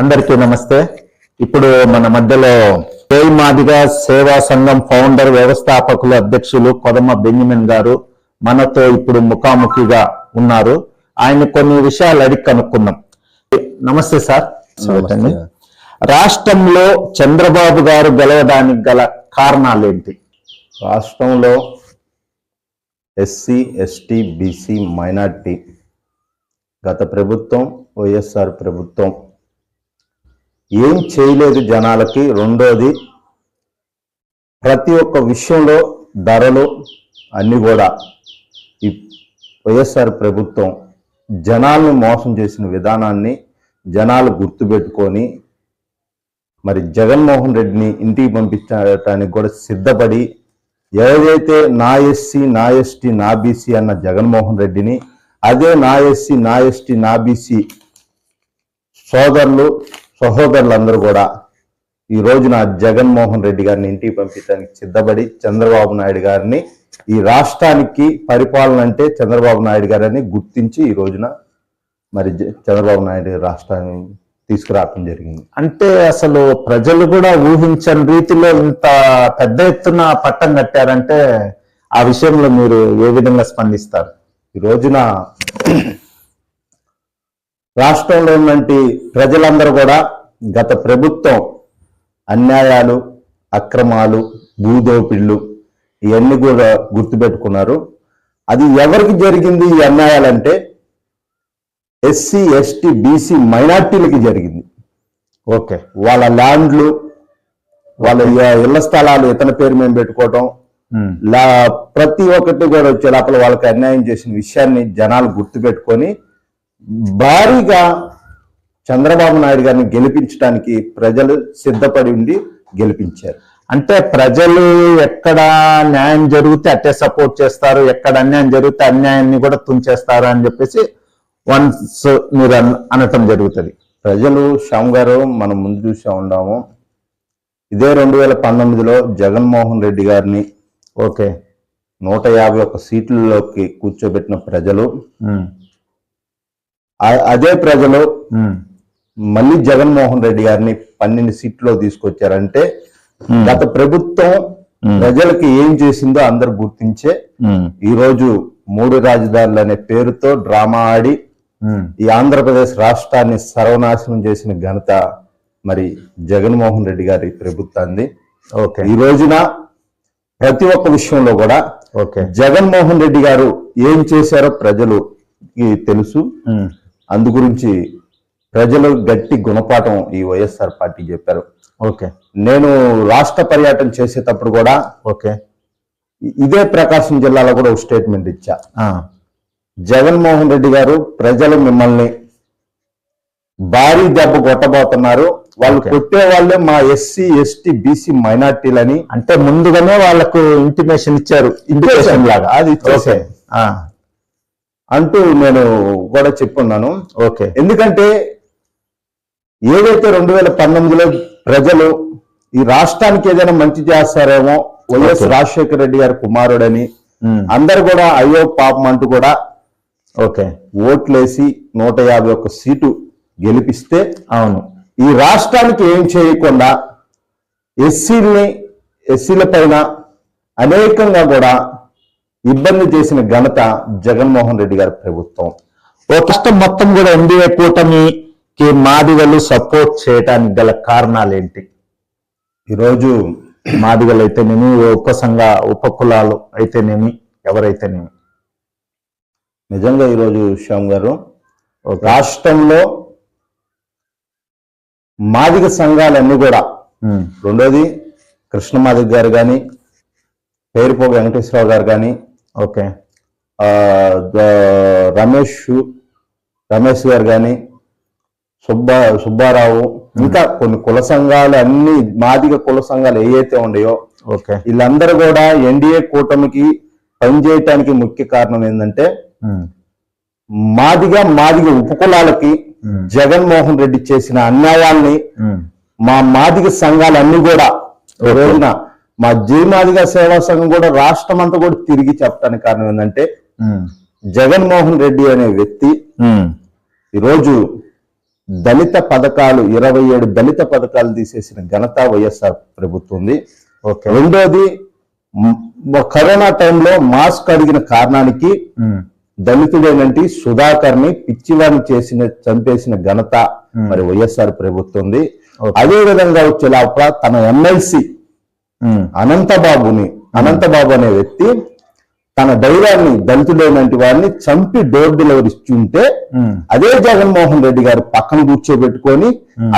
అందరికీ నమస్తే. ఇప్పుడు మన మధ్యలో జై మాదిగ సేవా సంఘం ఫౌండర్ వ్యవస్థాపకులు అధ్యక్షులు కొదమ బెంజమిన్ గారు మనతో ఇప్పుడు ముఖాముఖిగా ఉన్నారు. ఆయన కొన్ని విషయాలు అడిగి కనుక్కుందాం. నమస్తే సార్. రాష్ట్రంలో చంద్రబాబు గారు గెలవడానికి గల కారణాలేంటి? రాష్ట్రంలో ఎస్సీ ఎస్టీ బీసీ మైనార్టీ గత ప్రభుత్వం వైఎస్ఆర్ ప్రభుత్వం ఏం చేయలేదు జనాలకి. రెండోది ప్రతి ఒక్క విషయంలో ధరలు అన్నీ కూడా ఈ వైఎస్ఆర్ ప్రభుత్వం జనాలను మోసం చేసిన విధానాన్ని జనాలు గుర్తుపెట్టుకొని మరి జగన్మోహన్ రెడ్డిని ఇంటికి పంపించడానికి కూడా సిద్ధపడి ఏదైతే నా ఎస్సీ నా ఎస్టీ నా బీసీ అన్న జగన్మోహన్ రెడ్డిని అదే నా ఎస్సీ నా ఎస్టీ నా బీసీ సోదరులు సహోదరులందరూ కూడా ఈ రోజున జగన్మోహన్ రెడ్డి గారిని ఇంటికి పంపించడానికి సిద్ధపడి చంద్రబాబు నాయుడు గారిని ఈ రాష్ట్రానికి పరిపాలన అంటే చంద్రబాబు నాయుడు గారని గుర్తించి ఈ రోజున మరి చంద్రబాబు నాయుడు రాష్ట్రాన్ని తీసుకురావడం జరిగింది. అంటే అసలు ప్రజలు కూడా ఊహించని రీతిలో ఇంత పెద్ద ఎత్తున పట్టం కట్టారంటే ఆ విషయంలో మీరు ఏ విధంగా స్పందిస్తారు? ఈ రోజున రాష్ట్రంలో ఉన్నటువంటి ప్రజలందరూ కూడా గత ప్రభుత్వం అన్యాయాలు అక్రమాలు భూదోపిళ్ళు ఇవన్నీ కూడా గుర్తుపెట్టుకున్నారు. అది ఎవరికి జరిగింది ఈ అన్యాయాలంటే ఎస్సీ ఎస్టీ బీసీ మైనార్టీలకి జరిగింది. ఓకే వాళ్ళ ల్యాండ్లు వాళ్ళ ఇళ్ళ స్థలాలు ఇతని పేరు మేము పెట్టుకోవటం. ప్రతి ఒక్కటి కూడా వచ్చే లోపల వాళ్ళకి అన్యాయం చేసిన విషయాన్ని జనాలు గుర్తుపెట్టుకొని భారీగా చంద్రబాబు నాయుడు గారిని గెలిపించడానికి ప్రజలు సిద్ధపడి ఉండి గెలిపించారు. అంటే ప్రజలు ఎక్కడ న్యాయం జరిగితే అట్టే సపోర్ట్ చేస్తారు ఎక్కడ అన్యాయం జరిగితే అన్యాయాన్ని కూడా తుంచేస్తారు అని చెప్పేసి వన్స్ మీరు అన్- అనటం జరుగుతుంది. ప్రజలు శ్యామ్ గారు మనం ముందు చూసే ఉన్నాము. ఇదే రెండు వేల పంతొమ్మిదిలో జగన్మోహన్ రెడ్డి గారిని ఓకే. నూట యాభై ఒక్క సీట్లలోకి కూర్చోబెట్టిన ప్రజలు అదే ప్రజలు మళ్ళీ జగన్మోహన్ రెడ్డి గారిని పన్నెండు సీట్లో తీసుకొచ్చారంటే గత ప్రభుత్వం ప్రజలకి ఏం చేసిందో అందరు గుర్తించే ఈ రోజు మూడు రాజధానులు అనే పేరుతో డ్రామా ఆడి ఈ ఆంధ్రప్రదేశ్ రాష్ట్రాన్ని సర్వనాశనం చేసిన ఘనత మరి జగన్మోహన్ రెడ్డి గారి ప్రభుత్వాన్ని. ఓకే. ఈ రోజున ప్రతి ఒక్క విషయంలో కూడా ఓకే. జగన్మోహన్ రెడ్డి గారు ఏం చేశారో ప్రజలుకి తెలుసు. ఉమ్, అందు గురించి ప్రజలు గట్టి గుణపాఠం ఈ వైఎస్ఆర్ పార్టీ చెప్పారు. ఓకే. నేను రాష్ట్ర పర్యటన చేసేటప్పుడు కూడా ఓకే. ఇదే ప్రకాశం జిల్లాలో కూడా ఒక స్టేట్మెంట్ ఇచ్చా. జగన్మోహన్ రెడ్డి గారు ప్రజలు మిమ్మల్ని భారీ దెబ్బ కొట్టబోతున్నారు. వాళ్ళు. కొట్టే వాళ్ళే మా ఎస్సీ ఎస్టీ బీసీ మైనార్టీలని అంటే ముందుగానే వాళ్ళకు ఇంటిమేషన్ ఇచ్చారు. ఇంటిమేషన్ లాగా. అది. ఆ, అంటూ నేను కూడా చెప్పున్నాను. ఓకే. ఎందుకంటే ఏదైతే రెండు వేల పంతొమ్మిదిలో ప్రజలు ఈ రాష్ట్రానికి ఏదైనా మంచి చేస్తారేమో వైఎస్. రాజశేఖర రెడ్డి గారి కుమారుడని అందరు కూడా అయ్యో పాపం అంటూ కూడా ఓకే. ఓట్లేసి నూట యాభై ఒక్క సీటు గెలిపిస్తే అవును. ఈ రాష్ట్రానికి ఏం చేయకుండా ఎస్సీల్ని ఎస్సీల పైన అనేకంగా కూడా ఇబ్బంది చేసిన ఘనత జగన్మోహన్ రెడ్డి గారి ప్రభుత్వం. ఓ కష్టం మొత్తం కూడా ఎన్డీఏ కూటమికి మాదిగలు సపోర్ట్ చేయడానికి గల కారణాలు ఏంటి ఈరోజు మాదిగలు అయితేనేమి ఉప సంఘ ఉప కులాలు అయితేనేమి ఎవరైతేనేమి? నిజంగా ఈరోజు శ్యామ్ గారు రాష్ట్రంలో మాదిగ సంఘాలన్నీ కూడా రెండోది కృష్ణ మాదిగ గారు కానీ పేరుపోగు వెంకటేశ్వరరావు గారు కానీ ఓకే. రమేష్ రమేష్ గారు కానీ సుబ్బా సుబ్బారావు ఇంకా కొన్ని కుల సంఘాలు అన్ని మాదిగ కుల సంఘాలు ఏవైతే ఉన్నాయో ఓకే. వీళ్ళందరూ కూడా ఎన్డీఏ కూటమికి పనిచేయటానికి ముఖ్య కారణం ఏంటంటే మాదిగ మాదిగ ఉపకులాలకి జగన్మోహన్ రెడ్డి చేసిన అన్యాయాల్ని మా మాదిగ సంఘాలన్నీ కూడా రోజున మా జై మాదిగ సేవా సంఘం కూడా రాష్ట్రం అంతా కూడా తిరిగి చెప్పడానికి కారణం ఏంటంటే జగన్మోహన్ రెడ్డి అనే వ్యక్తి ఈరోజు దళిత పథకాలు ఇరవై ఏడు దళిత పథకాలు తీసేసిన ఘనత వైఎస్ఆర్ ప్రభుత్వం ఓకే. రెండోది కరోనా టైంలో మాస్క్ అడిగిన కారణానికి దళితుడేనంటి సుధాకర్ని పిచ్చివాడిని చేసిన చంపేసిన ఘనత మరి వైఎస్ఆర్ ప్రభుత్వంది. Okay. అదే విధంగా వచ్చే లోపల తన ఎమ్మెల్సీ అనంతబాబుని అనంతబాబు అనే వ్యక్తి తన దైవాన్ని దళితుడైనటువంటి వాడిని చంపి డోర్ డెలివరీ ఉమ్, అదే జగన్మోహన్ రెడ్డి గారు పక్కన కూర్చోబెట్టుకొని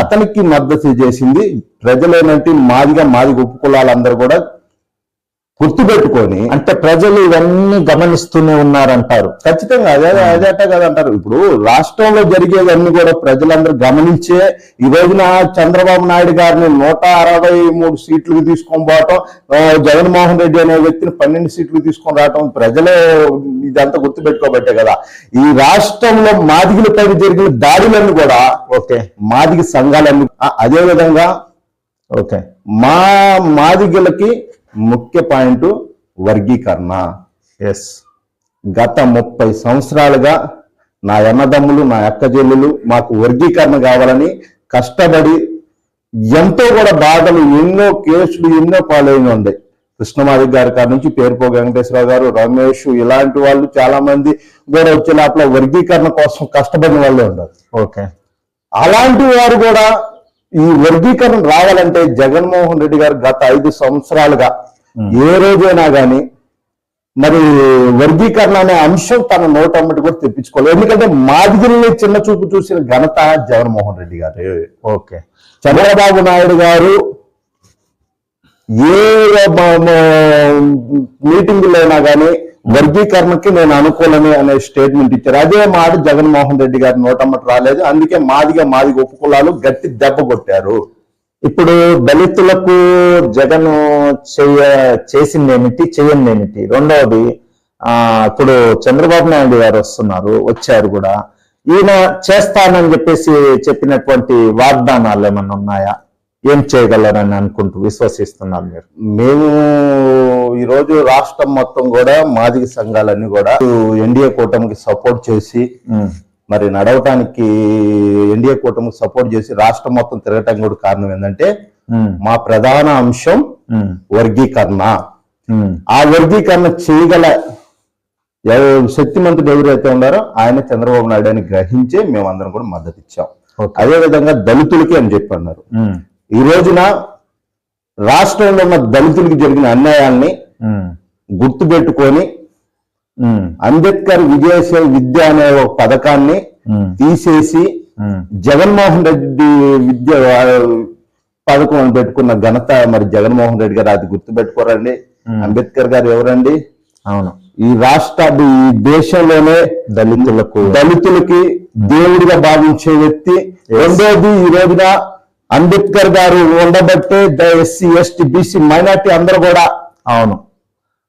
అతనికి మద్దతు చేసింది ప్రజలేనంటి మాదిగా మాదిగ ఉప కులాలందరూ కూడా గుర్తుపెట్టుకొని అంటే ప్రజలు ఇవన్నీ గమనిస్తూనే ఉన్నారంటారు. ఖచ్చితంగా అదే అదేట కదా అంటారు ఇప్పుడు రాష్ట్రంలో జరిగేవన్నీ కూడా ప్రజలందరూ గమనించే ఈ రోజున చంద్రబాబు నాయుడు గారిని నూట అరవై మూడు సీట్లకు తీసుకొని పోవటం జగన్మోహన్ రెడ్డి అనే వ్యక్తిని పన్నెండు సీట్లు తీసుకొని రావటం ప్రజలే ఇదంతా గుర్తుపెట్టుకోబట్టే కదా. ఈ రాష్ట్రంలో మాదిగలపై జరిగిన దాడులన్నీ కూడా ఓకే. మాదిగ సంఘాలన్నీ అదే విధంగా ఓకే. మా మాదిగలకి ముఖ్య పాయింట్ వర్గీకరణ. ఎస్ గత ముప్పై సంవత్సరాలుగా నా అన్నదమ్ములు నా అక్క చెల్లెలు మాకు వర్గీకరణ కావాలని కష్టపడి ఎంతో కూడా బాధలు ఎన్నో కేసులు ఎన్నో పాలైన ఉంది కృష్ణమాది గారి కాడ నుంచి పేరుపో వెంకటేశ్వరరావు గారు రమేష్ ఇలాంటి వాళ్ళు చాలా మంది కూడా వచ్చే లోపల వర్గీకరణ కోసం కష్టపడిన వాళ్ళు ఉన్నారు ఓకే అలాంటి వారు కూడా ఈ వర్గీకరణ రావాలంటే జగన్మోహన్ రెడ్డి గారు గత ఐదు సంవత్సరాలుగా ఏ రోజైనా గాని మరి వర్గీకరణ అనే అంశం తన నోటమ్మటి కూడా తెప్పించుకోలేదు. ఎందుకంటే మాదిగిరిని చిన్న చూపు చూసిన ఘనత జగన్మోహన్ రెడ్డి గారు. ఓకే. చంద్రబాబు నాయుడు గారు ఏ మీటింగులైనా కానీ వర్గీకరణకి నేను అనుకూలమే అనే స్టేట్మెంట్ ఇచ్చారు. అదే మాట జగన్మోహన్ రెడ్డి గారి నోటమ్మటి రాలేదు. అందుకే మాదిగా మాదిగ ఉపకులాలు గట్టి దెబ్బ కొట్టారు. ఇప్పుడు దళితులకు జగన్ చేయ చేసిందేమిటి చేయండి ఏమిటి రెండవది ఆ ఇప్పుడు చంద్రబాబు నాయుడు గారు వస్తున్నారు వచ్చారు కూడా. ఈయన చేస్తానని చెప్పేసి చెప్పినటువంటి వాగ్దానాలు ఏమన్నా ఉన్నాయా? ఏం చేయగలరని అనుకుంటూ విశ్వసిస్తున్నారు మీరు? మేము ఈరోజు రాష్ట్రం మొత్తం కూడా మాదిగ సంఘాలన్నీ కూడా ఎన్డీఏ కూటమికి సపోర్ట్ చేసి మరి నడవటానికి ఎన్డీఏ కూటమికి సపోర్ట్ చేసి రాష్ట్రం మొత్తం తిరగటానికి కూడా కారణం ఏంటంటే మా ప్రధాన అంశం వర్గీకరణ. ఆ వర్గీకరణ చేయగల శక్తిమంతుడు ఎవరైతే ఉన్నారో ఆయన చంద్రబాబు నాయుడు అని గ్రహించే మేమందరం కూడా మద్దతు ఇచ్చాం. అదే విధంగా దళితులకి అని చెప్పి అన్నారు. ఈ రోజున రాష్ట్రంలో ఉన్న దళితులకు జరిగిన అన్యాయాల్ని ఉమ్, గుర్తుపెట్టుకొని అంబేద్కర్ విజయశీల విద్య అనే ఒక పథకాన్ని తీసేసి జగన్మోహన్ రెడ్డి విద్య పథకం పెట్టుకున్న ఘనత మరి జగన్మోహన్ రెడ్డి గారు అది గుర్తుపెట్టుకోరండి. అంబేద్కర్ గారు ఎవరండి? అవును. ఈ రాష్ట్ర ఈ దేశంలోనే దళితులకు. దళితులకి దేవుడిగా భావించే వ్యక్తి. రెండోది ఈ రోజున అంబేద్కర్ గారు ఉండబట్టే ఎస్సీ ఎస్టీ బీసీ మైనార్టీ అందరూ కూడా అవును.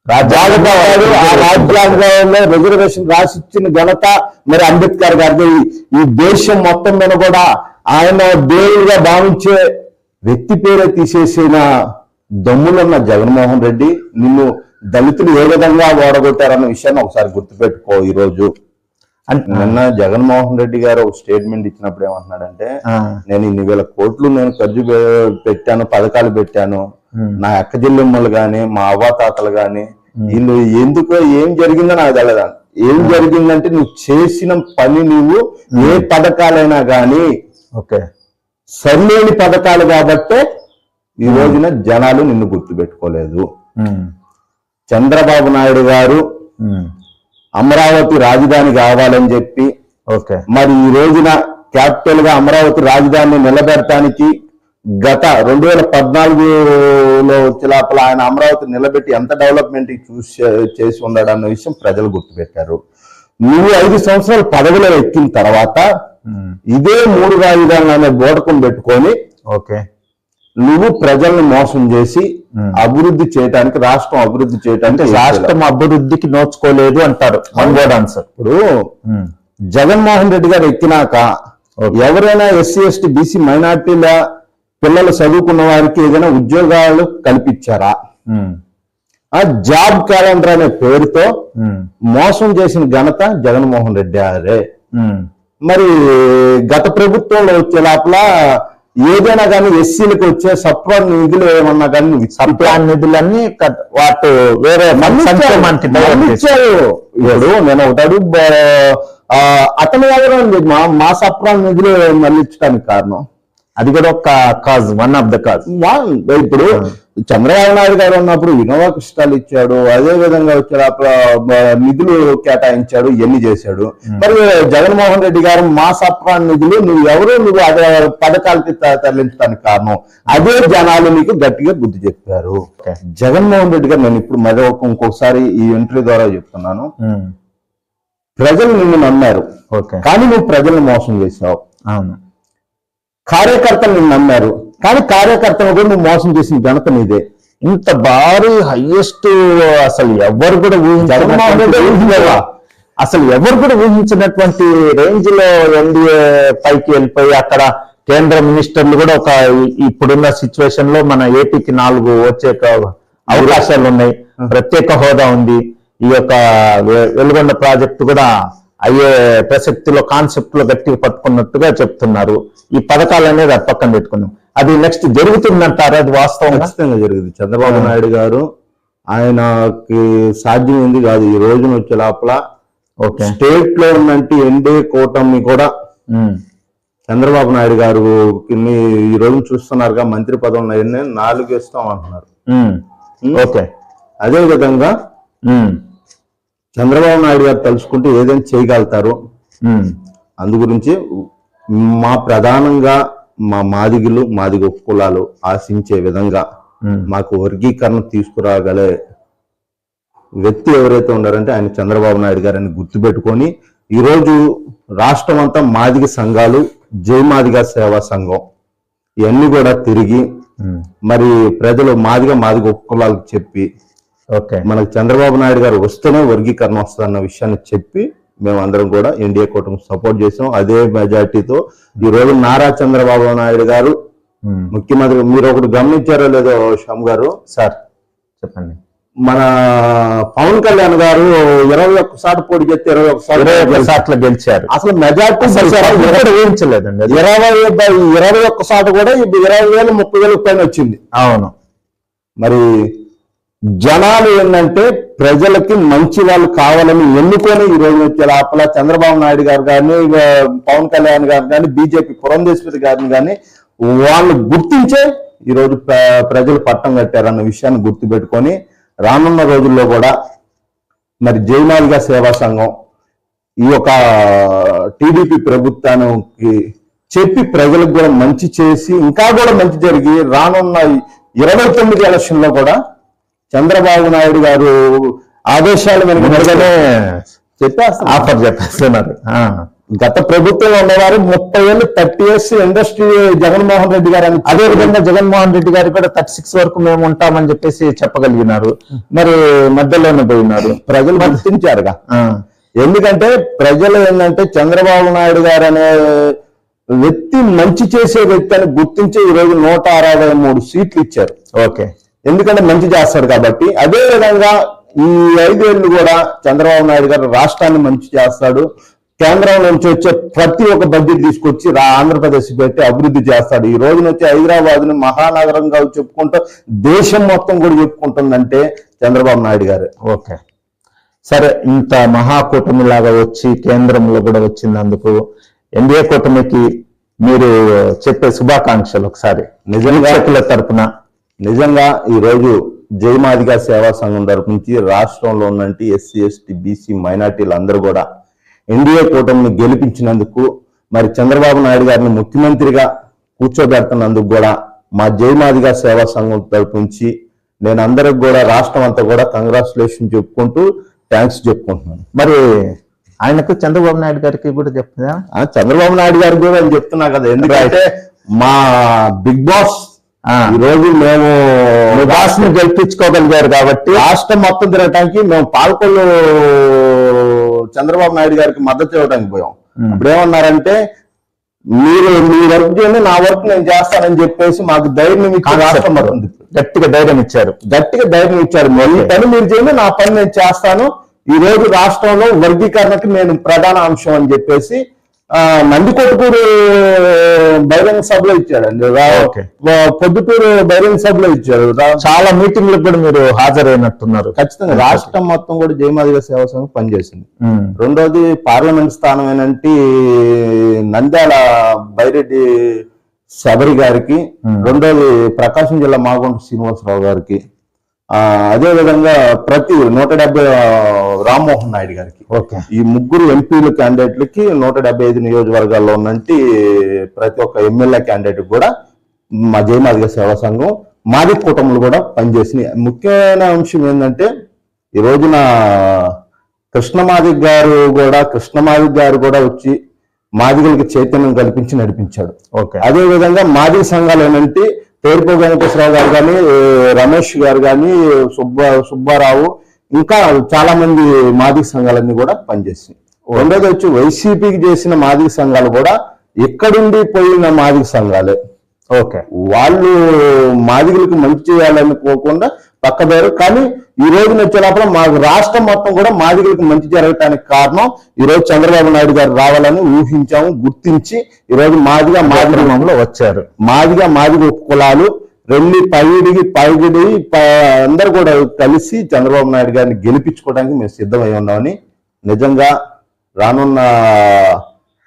రాజ్యాంగాలు ఆ రాజ్యాంగంలో రిజర్వేషన్ రాసి ఇచ్చిన ఘనత మరి అంబేద్కర్ గారిది ఈ- దేశం మొత్తం మీద కూడా ఆయన దేవుడిగా భావించే వ్యక్తి పేరే తీసేసిన దమ్ములున్న జగన్మోహన్ రెడ్డి నిన్ను దళితులు ఏ విధంగా ఓడగొట్టారన్న విషయాన్ని ఒకసారి గుర్తుపెట్టుకో ఈ రోజు అంటే నిన్న జగన్మోహన్ రెడ్డి గారు ఒక స్టేట్మెంట్ ఇచ్చినప్పుడు ఏమంటున్నాడంటే నేను ఇన్ని వేల కోట్లు నేను ఖర్చు పెట్టాను పథకాలు పెట్టాను. నా అక్క చెల్లెమ్మలు గాని మా అవ్వాతాతలు గాని వీళ్ళు ఎందుకో ఏం జరిగిందో నాకు తెలియదు ఏం జరిగిందంటే నువ్వు చేసిన పని నువ్వు ఏ పథకాలైనా గాని ఓకే. సరిలేని పథకాలు కాబట్టే ఈ రోజున జనాలు నిన్ను గుర్తుపెట్టుకోలేదు. ఉమ్, చంద్రబాబు నాయుడు గారు అమరావతి రాజధాని కావాలని చెప్పి ఓకే. మరి ఈ రోజున క్యాపిటల్గా అమరావతి రాజధానిని నిలబెడటానికి గత రెండు వేల పద్నాలుగులో వచ్చే లోపల ఆయన అమరావతి నిలబెట్టి ఎంత డెవలప్మెంట్ చూసి చేసి ఉన్నాడు అన్న విషయం ప్రజలు గుర్తుపెట్టారు. నువ్వు ఐదు సంవత్సరాలు పదవిలో ఎక్కిన తర్వాత ఇదే మూడు రాజధానులు అనే బోటకం పెట్టుకొని ఓకే. నువ్వు ప్రజల్ని మోసం చేసి. అభివృద్ధి చేయడానికి రాష్ట్రం అభివృద్ధి చేయడానికి రాష్ట్రం అభివృద్ధికి నోచుకోలేదు అంటారు. వన్ వర్డ్ ఆన్సర్ ఇప్పుడు జగన్మోహన్ రెడ్డి గారు ఎక్కినాక ఎవరైనా ఎస్సీ ఎస్టీ బీసీ మైనార్టీల పిల్లలు చదువుకున్న వారికి ఏదైనా ఉద్యోగాలు కల్పించారా? ఆ జాబ్ క్యాలెండర్ అనే పేరుతో మోసం చేసిన ఘనత జగన్మోహన్ రెడ్డి గారే. మరి గత ప్రభుత్వంలో వచ్చే లోపల ఏదైనా కానీ ఎస్సీలకు వచ్చే సప్ర నిధులు ఏమన్నా కానీ సప్లాన్ నిధులన్నీ వాటి వేరే. ఇచ్చారు ఇప్పుడు నేను ఒకటి అడుగు అతను ఎవరు మా మా సప్రా నిధులు మళ్ళించడానికి కారణం? అది కూడా ఒక cause one of the cause ఇప్పుడు చంద్రబాబు నాయుడు గారు ఉన్నప్పుడు ఇన్నోవా కృష్ణాలు ఇచ్చాడు అదే విధంగా వచ్చే నిధులు కేటాయించాడు ఇవన్నీ చేశాడు. మరి జగన్మోహన్ రెడ్డి గారు మా సప్రా నిధులు నువ్వు ఎవరు నువ్వు అదే పథకాలకి తరలించడానికి కారణం? అదే జనాలు నీకు గట్టిగా బుద్ధి చెప్పారు. జగన్మోహన్ రెడ్డి గారు నేను ఇప్పుడు మరో ఒక- ఇంకొకసారి ఈ ఎంట్రీ ద్వారా చెప్తున్నాను. ప్రజలు నిన్ను నమ్మారు. ఓకే. కానీ నువ్వు ప్రజలను మోసం చేసావు అవును. కార్యకర్తలు నిన్ను నమ్మారు. కానీ కార్యకర్తలు కూడా నువ్వు మోసం చేసిన ఘనత నీదే. ఇంత భారీ హైయెస్ట్ అసలు ఎవరు కూడా ఊహించలేదా? అసలు ఎవరు కూడా ఊహించినటువంటి రేంజ్లో ఎన్డీఏ పైకి వెళ్ళిపోయి అక్కడ కేంద్ర మినిస్టర్లు కూడా ఒక ఇప్పుడున్న సిచ్యువేషన్లో మన ఏపీకి నాలుగు వచ్చే అవకాశాలు ఉన్నాయి. ప్రత్యేక హోదా ఉంది. ఈ యొక్క వెలుగొండ ప్రాజెక్టు కూడా అయ్యే ప్రసక్తిలో కాన్సెప్ట్లో గట్టిగా పట్టుకున్నట్టుగా చెప్తున్నారు. ఈ పథకాలు అనేది అది పక్కన పెట్టుకున్నాం అది నెక్స్ట్ జరుగుతుందంటారా? అది వాస్తవంగా? ఖచ్చితంగా జరిగింది చంద్రబాబు నాయుడు గారు ఆయనకి సాధ్యమైంది కాదు. ఈ రోజున వచ్చే లోపల ఓకే. స్టేట్లో ఉన్నట్టు ఎన్డీఏ కూటమి కూడా. చంద్రబాబు నాయుడు గారు ఈ రోజు చూస్తున్నారుగా మంత్రి పదవులు నాలుగు ఇస్తాం అంటున్నారు. ఓకే. అదే విధంగా. చంద్రబాబు నాయుడు గారు తలుచుకుంటే ఏదైనా చేయగలుగుతారు. అందు గురించి మా ప్రధానంగా మా మాదిగులు మాదిగ కులాలు ఆశించే విధంగా. మాకు వర్గీకరణ తీసుకురాగలే వ్యక్తి ఎవరైతే ఉన్నారంటే ఆయన చంద్రబాబు నాయుడు గారని గుర్తుపెట్టుకొని ఈరోజు రాష్ట్రం అంతా మాదిగ సంఘాలు జై మాదిగ సేవా సంఘం ఇవన్నీ కూడా తిరిగి. మరి ప్రజలు మాదిగ మాదిగ కులాలకు చెప్పి మనకు చంద్రబాబు నాయుడు గారు వస్తేనే వర్గీకరణ వస్తుందన్న విషయాన్ని చెప్పి మేమందరం కూడా ఎన్డీఏ కూటమి సపోర్ట్ చేసాం. అదే మెజార్టీతో ఈ రోజు నారా చంద్రబాబు నాయుడు గారు. ముఖ్యమంత్రి మీరు ఒకటి గమనించారో లేదో శ్యామ్ గారు? సార్ చెప్పండి. మన పవన్ కళ్యాణ్ గారు ఇరవై ఒక్కసారి పోటీ చేస్తే ఇరవై ఒక్కసారి ఇరవై గెలిచారు. అసలు మెజార్టీ ఊహించలేదండి. ఇరవై ఇరవై ఒక్కసారి కూడా ఇరవై వేలు ముప్పై వేలు పైన వచ్చింది. అవును. మరి జనాలు ఏంటంటే ప్రజలకి మంచి వాళ్ళు కావాలని ఎన్నుకొని ఈ రోజు వచ్చే లోపల చంద్రబాబు నాయుడు గారు కానీ పవన్ కళ్యాణ్ గారు కానీ బీజేపీ పురంధేశ్వరి గారిని కానీ వాళ్ళు గుర్తించే ఈరోజు ప్రజలు పట్టం కట్టారన్న విషయాన్ని గుర్తుపెట్టుకొని రానున్న రోజుల్లో కూడా మరి జయమాలిగా సేవా సంఘం ఈ యొక్క టీడీపీ ప్రభుత్వానికి చెప్పి ప్రజలకు కూడా మంచి చేసి ఇంకా కూడా మంచి జరిగి రానున్న ఇరవై తొమ్మిది ఎలక్షన్లో కూడా చంద్రబాబు నాయుడు గారు ఆదేశాలు వెనుక ముందుగానే చెప్పేస్తారు ఆఫర్ చెప్పేస్తున్నారు. గత ప్రభుత్వంలో ఉన్నవారు ముప్పై ఏళ్ళు thirty years industry Jaganmohan Reddy garu అని అదే విధంగా జగన్మోహన్ రెడ్డి గారు కూడా థర్టీ సిక్స్ వరకు మేము ఉంటామని చెప్పేసి చెప్పగలిగినారు. మరి మధ్యలోనే పోయినారు. ప్రజలు గుర్తించారుగా. ఎందుకంటే ప్రజలు ఏంటంటే చంద్రబాబు నాయుడు గారు అనే వ్యక్తి మంచి చేసే వ్యక్తి అని గుర్తించి ఈ రోజు నూట అరవై మూడు సీట్లు ఇచ్చారు. ఓకే. ఎందుకంటే మంచి చేస్తాడు కాబట్టి అదే విధంగా ఈ ఐదేళ్ళు కూడా చంద్రబాబు నాయుడు గారు రాష్ట్రాన్ని మంచి చేస్తాడు. కేంద్రం నుంచి వచ్చే ప్రతి ఒక్క బడ్జెట్ తీసుకొచ్చి ఆంధ్రప్రదేశ్ పెట్టి అభివృద్ధి చేస్తాడు. ఈ రోజున వచ్చి హైదరాబాద్ని మహానగరంగా చెప్పుకుంటూ దేశం మొత్తం కూడా చెప్పుకుంటుందంటే చంద్రబాబు నాయుడు గారు. ఓకే. సరే ఇంత మహాకూటమి లాగా వచ్చి కేంద్రంలో కూడా వచ్చినందుకు ఎన్డీఏ కూటమికి మీరు చెప్పే శుభాకాంక్షలు ఒకసారి. నిజంగా తరపున. నిజంగా ఈ రోజు జయమాదిగా సేవా సంఘం తరపు నుంచి రాష్ట్రంలో ఉన్నటువంటి ఎస్సీ ఎస్టీ బీసీ మైనార్టీలు అందరూ కూడా ఎన్డీఏ కూటమిని గెలిపించినందుకు మరి చంద్రబాబు నాయుడు గారిని ముఖ్యమంత్రిగా కూర్చోబెడుతున్నందుకు కూడా మా జయమాదిగా సేవా సంఘం తరపు నుంచి నేను అందరికి కూడా రాష్ట్రం అంతా కూడా కంగ్రాచులేషన్ చెప్పుకుంటూ థ్యాంక్స్ చెప్పుకుంటున్నాను మరి ఆయనకు చంద్రబాబు నాయుడు గారికి కూడా చెప్తుందా ఆ, చంద్రబాబు నాయుడు గారికి కూడా నేను చెప్తున్నా కదా ఎందుకంటే మా బిగ్ బాస్. ఈ రోజు మేము ని గెలిపించుకోగలిగారు కాబట్టి రాష్ట్రం మొత్తం తిరగటానికి మేము పాలకొల్లు చంద్రబాబు నాయుడు గారికి మద్దతు ఇవ్వడానికి పోయాం. ఇప్పుడు ఏమన్నారంటే మీరు మీ వర్క్ చేయండి నా వర్క్ నేను చేస్తానని చెప్పేసి మాకు ధైర్యం రాష్ట్రం. గట్టిగా ధైర్యం ఇచ్చారు. గట్టిగా ధైర్యం ఇచ్చారు. మీ పని మీరు చేయండి నా పని నేను చేస్తాను. ఈ రోజు రాష్ట్రంలో వర్గీకరణకి నేను ప్రధాన అంశం అని చెప్పేసి ఆ, నందికొట్కూరు బహిరంగ సభలో ఇచ్చాడండి. పొద్దుటూరు బహిరంగ సభలో ఇచ్చాడు. చాలా మీటింగ్లకు కూడా మీరు హాజరైనట్టున్నారు. ఖచ్చితంగా. రాష్ట్రం మొత్తం కూడా జయమాదిగ సేవా సంఘం పనిచేసింది. రెండోది పార్లమెంట్ స్థానం ఏంటంటే నంద్యాల బైరెడ్డి శబరి గారికి రెండోది ప్రకాశం జిల్లా మాగుంట శ్రీనివాసరావు గారికి అదే విధంగా ప్రతి నూట డెబ్బై రామ్మోహన్ నాయుడు గారికి. ఓకే. ఈ ముగ్గురు ఎంపీలు క్యాండిడేట్లకి నూట డెబ్బై ఐదు నియోజకవర్గాల్లో ఉన్నంటి ప్రతి ఒక్క ఎమ్మెల్యే క్యాండిడేట్ కూడా మా జయమాదిగ సేవా సంఘం మాది కూటములు కూడా పనిచేసినాయి. ముఖ్యమైన అంశం ఏంటంటే ఈ రోజున కృష్ణమాదిక్ గారు కూడా కృష్ణమాదిక్ గారు కూడా వచ్చి మాదిగలకి చైతన్యం కల్పించి నడిపించాడు. ఓకే. అదే విధంగా మాదిగ సంఘాలు ఏంటంటే పేరుపో వెంకటేశ్వరరావు గారు కానీ రమేష్ గారు కానీ సుబ్బ సుబ్బారావు ఇంకా చాలా మంది మాదిగ సంఘాలన్నీ కూడా పనిచేసింది రెండోది వచ్చి వైసీపీకి చేసిన మాదిగ సంఘాలు కూడా ఎక్కడుండి పోయిన మాదిగ సంఘాలే. ఓకే. వాళ్ళు మాదిగలకు మంచి చేయాలనుకోకుండా పక్కదారు. కానీ ఈ రోజున వచ్చే లోపల మాకు రాష్ట్రం మొత్తం కూడా మాదిగలకు మంచి జరగటానికి కారణం ఈ రోజు చంద్రబాబు నాయుడు గారు రావాలని ఊహించాము గుర్తించి ఈ రోజు మాదిగా మాదిగ కార్యక్రమంలో వచ్చారు. మాదిగా మాదిగ కులాలు రెల్లి పైడిగి పైగిడి ప- అందరూ కూడా కలిసి చంద్రబాబు నాయుడు గారిని గెలిపించుకోవడానికి మేము సిద్ధమై ఉన్నామని నిజంగా రానున్న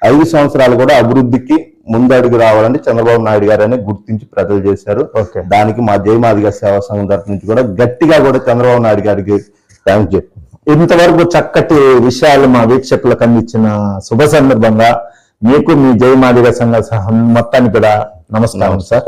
ఐదు సంవత్సరాలు కూడా అభివృద్ధికి ముందడుగు రావాలని చంద్రబాబు నాయుడు గారని గుర్తించి ప్రజలు చేశారు. ఓకే. దానికి మా జయమాదిగ సేవా సంఘం తరఫు నుంచి కూడా గట్టిగా కూడా చంద్రబాబు నాయుడు గారికి థ్యాంక్స్ చెప్తున్నాం. ఇంతవరకు చక్కటి విషయాలు మా వీక్షకులకు అందించిన శుభ సందర్భంగా మీకు మీ జయమాదిగ సంఘ సహ- మొత్తానికి కూడా నమస్కారం సార్.